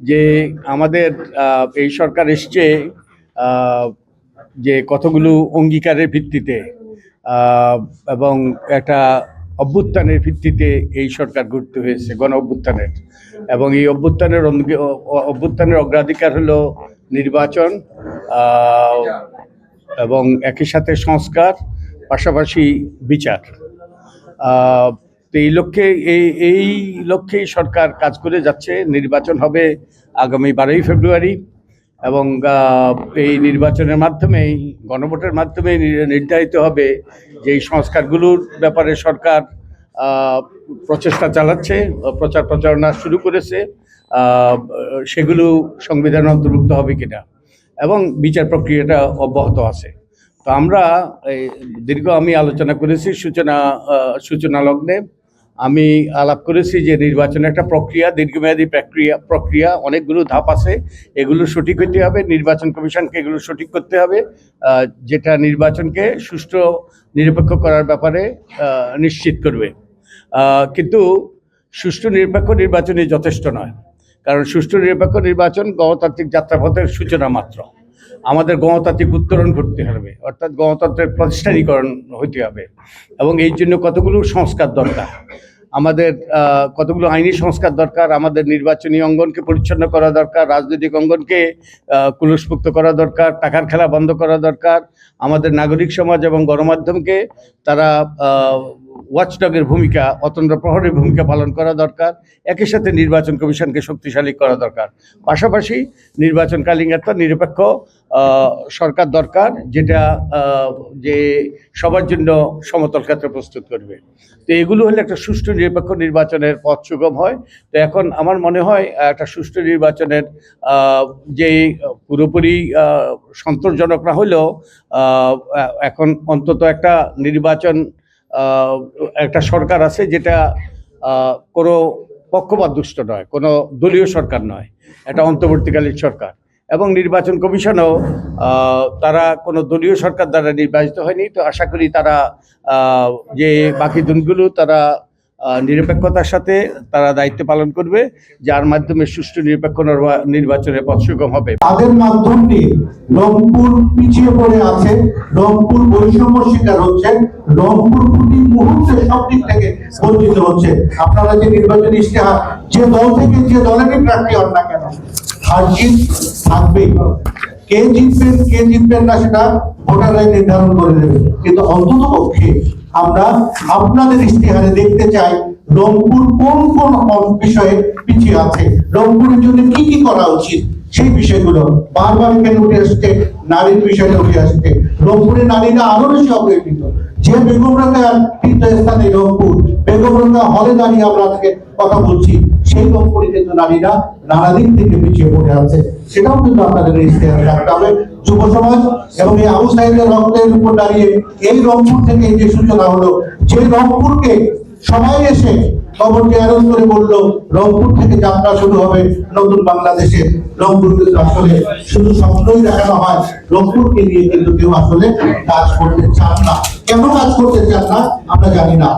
যে আমাদের এই সরকার এসছে যে কতগুলো অঙ্গীকারের ভিত্তিতে এবং একটা অভ্যুত্থানের ভিত্তিতে এই সরকার গঠিত হয়েছে, গণ অভ্যুত্থানের। এবং এই অভ্যুত্থানের অভ্যুত্থানের অগ্রাধিকার হলো নির্বাচন এবং একই সাথে সংস্কার, পাশাপাশি বিচার। তো এই লক্ষ্যে, এই এই লক্ষ্যেই সরকার কাজ করে যাচ্ছে। নির্বাচন হবে আগামী বারোই ফেব্রুয়ারি এবং এই নির্বাচনের মাধ্যমেই, গণভোটের মাধ্যমে নির্ধারিত হবে যে এই সংস্কারগুলোর ব্যাপারে সরকার প্রচেষ্টা চালাচ্ছে, প্রচার প্রচারণা শুরু করেছে সেগুলো সংবিধানে অন্তর্ভুক্ত হবে কিনা। এবং বিচার প্রক্রিয়াটা অব্যাহত আছে। তো আমরা দীর্ঘ আমি আলোচনা করেছি সূচনা সূচনা লগ্নে। আমি আলাপ করেছি যে নির্বাচন একটা প্রক্রিয়া, দীর্ঘমেয়াদী প্রক্রিয়া প্রক্রিয়া, অনেকগুলো ধাপ আছে। এগুলো সঠিক হতে হবে, নির্বাচন কমিশনকে এগুলো সঠিক করতে হবে। যেটা নির্বাচনকে সুষ্ঠু, নিরপেক্ষ করার ব্যাপারে নিশ্চিত করবে। কিন্তু সুষ্ঠু, নিরপেক্ষ নির্বাচনই যথেষ্ট নয়। কারণ সুষ্ঠু, নিরপেক্ষ নির্বাচন গণতান্ত্রিক যাত্রাপথের সূচনা মাত্র। আমাদের গণতান্ত্রিক উত্তরণ করতে হবে, অর্থাৎ গণতন্ত্রের প্রতিষ্ঠানীকরণ হইতে হবে। এবং এই জন্য কতগুলো সংস্কার দরকার? আমাদের কতগুলো আইনি সংস্কার দরকার, আমাদের নির্বাচনী অঙ্গনকে পরিচ্ছন্ন করা দরকার, রাজনৈতিক অঙ্গনকে কুলুষমুক্ত করা দরকার, টাকার খেলা বন্ধ করা দরকার, আমাদের নাগরিক সমাজ এবং গণমাধ্যমকে তারা ওয়াচডগের ভূমিকা অতন্ত্র প্রহরের ভূমিকা পালন করা দরকার, একই সাথে নির্বাচন কমিশনকে শক্তিশালী করা দরকার। পাশাপাশি নির্বাচনকালীন একটা নিরপেক্ষ সরকার দরকার যেটা যে সবার জন্য সমতল ক্ষেত্র প্রস্তুত করবে। তো এগুলো হলে একটা সুষ্ঠু নিরপেক্ষ নির্বাচনের পথ সুগম হয়। তো এখন আমার মনে হয় একটা সুষ্ঠু নির্বাচনের যে পুরোপুরি সন্তোষজনক না হলেও এখন অন্তত একটা নির্বাচন একটা সরকার আছে যেটা কোনো পক্ষপাত দুষ্ট নয়, কোনো দলীয় সরকার নয়। এটা অন্তর্বর্তীকালীন সরকার। এবং নির্বাচন কমিশনও তারা কোনো দলীয় সরকার দ্বারা নির্বাচিত হয়নি। তো আশা করি তারা যে বাকি দিনগুলো তারা নিরপেক্ষতার সাথে তারা দায়িত্ব পালন করবে, যার মাধ্যমে সুষ্ঠু নিরপেক্ষ নির্বা- নির্বাচনের পথ সুগম হবে। তাদের মাধ্যম দিয়ে রংপুর পিছিয়ে পড়ে আছে, রংপুর বৈষম্য শিকার হচ্ছে, রংপুর প্রতি মুহূর্তে সব দিক থেকে বঞ্চিত হচ্ছে। আপনারা যে নির্বাচনী ইশতেহার, যে দল থেকে যে দলেরই প্রার্থী হন না কেন? থাকবেই কে জিতবেন কে জিতবেন না সেটা ভোটাররাই নির্ধারণ করে দেবে। কিন্তু অন্তত পক্ষে আমরা আপনাদের ইশতেহারে দেখতে চাই, রংপুর কোন কোন বিষয়ে পিছিয়ে আছে, রংপুরের জন্য কি কি করা উচিত, সেই বিষয়গুলো বারবার এখানে উঠে আসছে, নারীর বিষয়টা উঠে আসছে। রংপুরে নারীরা আরও বেশি অবহেলিত যে বেগমরাঙ্গা তীর্থস্থানে রংপুর বেগমরাঙ্গা হলে দাঁড়িয়ে আমরা আজকে কথা বলছি। সেই কিন্তু নারীরা নানা দিক থেকে পিছিয়ে পড়ে আছে। সেটাও কিন্তু আপনাদের রাখতে হবে। যুব সমাজ এবং এই রক্তের উপর দাঁড়িয়ে এই রংপুর থেকে যে সূচনা হলো, যে রংপুরকে সবাই এসে করে বলল, রংপুর থেকে যাত্রা শুরু হবে নতুন বাংলাদেশে। রংপুর কিন্তু আসলে শুধু স্বপ্নই দেখানো হয়, রংপুরকে নিয়ে কিন্তু কেউ আসলে কাজ করতে চান না। কেন কাজ করতে চান না, আমরা জানি না।